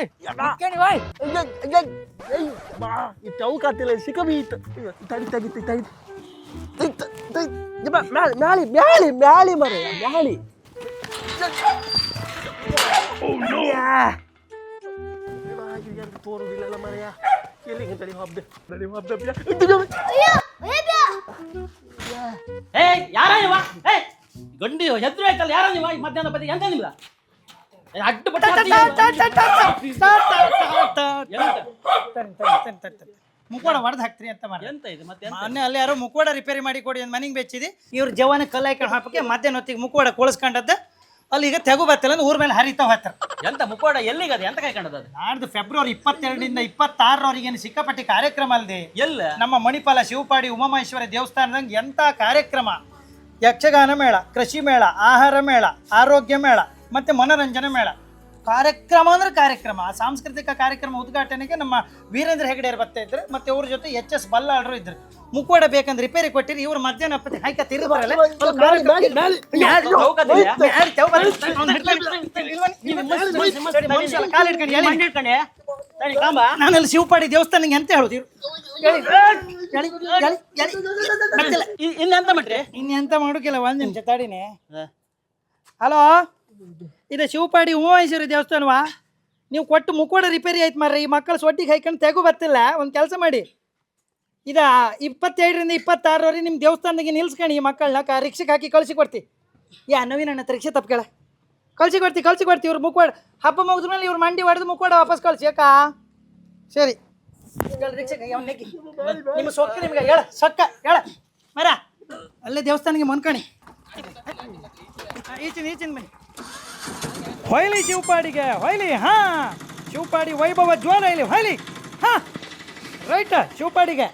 ಬಾಯ್ ಮುಖ್ಯನಿ ಬಾಯ್ ಚೌಕಾತಿಲ್ಲ ಸಿಕ್ಕಬೀತ್ ತಡಿ ತೆಗಿತಿ ತೆಗಿತಿ ಮ್ಯಾಳಿ ಮ್ಯಾಳಿ ಮ್ಯಾಳಿ ಮರ ಮ್ಯಾಳಿ ತೋರುದಿಲ್ಲ ಮರೆಯ ಎಲ್ಲಿಗೆ ತಡಿ ಹಬ್ಬ ತಡಿ ಹಬ್ಬ ಏ ಯಾರ ಏ ಗಂಡಿ ಹೆದ್ರು ಆಯ್ತಲ್ಲ ಯಾರ ನೀವ ಈ ಮಧ್ಯಾಹ್ನ ಬದಿ ಎಂತ ನಿಮ್ದ ಅಡ್ಡ ಬಟ್ಟ ಹೊಡೆದು ಹಾಕ್ತೀರಿ ಅಂತ ಮಾಡಿ ಎಂತ ಇದು ಮತ್ತೆ ಎಂತ? ಮೊನ್ನೆ ಅಲ್ಲಿ ಯಾರೋ ರಿಪೇರಿ ಮಾಡಿ ಕೊಡಿ ಅಂತ ಮನೆಗೆ ಬೆಚ್ಚಿದಿ. ಇವ್ರು ಜವಾನ ಕಲ್ಲ ಹಾಕೊಂಡು ಹಾಕಕ್ಕೆ ಮಧ್ಯಾಹ್ನ ಹೊತ್ತಿಗೆ ಮುಕ್ಕೋಡ ಕೋಳಿಸ್ಕೊಂಡದ್ದು. ಅಲ್ಲಿ ಈಗ ತೆಗು ಬರ್ತಿಲ್ಲ ಅಂದ್ರೆ ಊರ್ ಮೇಲೆ ಹರಿತಾ ಹತ್ತಾರ ಎಂತ ಎಲ್ಲಿಗೆ ಎಲ್ಲಿಗದ? ಎಂತ ಕಾಯ್ಕೊಂಡದ ಅದು? ನಾಡ್ದು ಫೆಬ್ರವರಿ ಇಪ್ಪತ್ತೆರಡರಿಂದ ಇಪ್ಪತ್ತಾರರವರೆಗೆ ಏನು ಸಿಕ್ಕಾಪಟ್ಟಿ ಕಾರ್ಯಕ್ರಮ ಅಲ್ಲದೆ ಎಲ್ಲ? ನಮ್ಮ ಮಣಿಪಾಲ ಶಿವಪಾಡಿ ಉಮಾಮಹೇಶ್ವರ ದೇವಸ್ಥಾನದಂಗೆ ಎಂಥ ಕಾರ್ಯಕ್ರಮ. ಯಕ್ಷಗಾನ ಮೇಳ ಕೃಷಿ ಮೇಳ ಆಹಾರ ಮೇಳ ಆರೋಗ್ಯ ಮೇಳ ಮತ್ತೆ ಮನೋರಂಜನೆ ಮೇಳ ಕಾರ್ಯಕ್ರಮ ಅಂದ್ರೆ ಕಾರ್ಯಕ್ರಮ ಆ ಸಾಂಸ್ಕೃತಿಕ ಕಾರ್ಯಕ್ರಮ ಉದ್ಘಾಟನೆಗೆ ನಮ್ಮ ವೀರೇಂದ್ರ ಹೆಗಡೆ ಬರ್ತಾ ಇದ್ರು ಮತ್ತೆ ಅವ್ರ ಜೊತೆ ಎಚ್ ಎಸ್ ಬಲ್ಲಾಳರು ಇದ್ರು ಮುಕ್ಕೋಡ ಬೇಕಂದ್ರೆ ರಿಪೇರಿ ಕೊಟ್ಟಿರಿ ಇವ್ರು ಮಧ್ಯಾಹ್ನ? ತಡಿ, ಕಾಂಬ. ನಾನಲ್ಲಿ ಶಿವಪಾಡಿ ದೇವಸ್ಥಾನಕ್ಕೆ ಎಂತ ಹೇಳುದು ಇನ್ನೆಂತ ಮಾಡ್ರಿ ಇನ್ನೆಂತ ಮಾಡೋಕಿಲ್ಲ ಒಂದ್ ನಿಮಿಷ ತಡಿನಿ ಹಲೋ ಇದು ಶಿವಪಾಡಿ ಉಮಾಮೇಶ್ವರಿ ದೇವಸ್ಥಾನವಾ? ನೀವು ಕೊಟ್ಟು ಮುಕ್ಕೋಡ ರಿಪೇರಿ ಆಯ್ತು ಮಾರ್ರಿ, ಈ ಮಕ್ಕಳು ಸೊಟ್ಟಿಗೆ ಹೈಕೊಂಡು ತೆಗು ಬರ್ತಿಲ್ಲ, ಒಂದು ಕೆಲಸ ಮಾಡಿ. ಇದ ಇಪ್ಪತ್ತೆರಡರಿಂದ ಇಪ್ಪತ್ತಾರರವರೆಗೆ ನಿಮ್ಮ ದೇವಸ್ಥಾನದಾಗೆ ನಿಲ್ಸ್ಕೊಂಡು ಈ ಮಕ್ಕಳನ್ನ ಕಾ ರಿಕ್ಷೆಗೆ ಹಾಕಿ ಕಳ್ಸಿ ಕೊಡ್ತಿ. ಯಾ, ನವೀನ ಅಣ್ಣ ರಿಕ್ಷೆ ತಪ್ಕೇಳ ಕಳ್ಸಿ ಕೊಡ್ತಿ ಕಳ್ಸಿ ಕೊಡ್ತಿ, ಇವ್ರು ಮುಕ್ಕೋಡ, ಹಬ್ಬ ಮುಗಿದ ಮೇಲೆ ಇವ್ರು ಮಂಡಿ ಹೊಡೆದು ಮುಕ್ಕೋಡ ವಾಪಸ್ ಕಳಿಸಿ, ಅಕ್ಕ? ಸರಿ. ರಿಕ್ಷೆಗೆ. ನಿಮ್ಮ ಸೊಕ್ಕ ನಿಮ್ಗೆ, ಹೇಳ, ಸೊಕ್ಕ, ಹೇಳ. ಮರ ಅಲ್ಲೇ ದೇವಸ್ಥಾನಕ್ಕೆ ಮೊನ್ಕಣಿ. ಈಚಿನ ಈಚಿನ ಬನ್ನಿ ಹೊಯ್ಲಿ ಶಿವಪಾಡಿಗೆ ಹೊಯ್ಲಿ ಹಾ ಶಿವಪಾಡಿ ವೈಭವ ಜ್ವಾಲ ಇಲ್ಲಿ ಹೊಯ್ಲಿ ಹಾ ರೈಟ್ ಶಿವಪಾಡಿಗೆ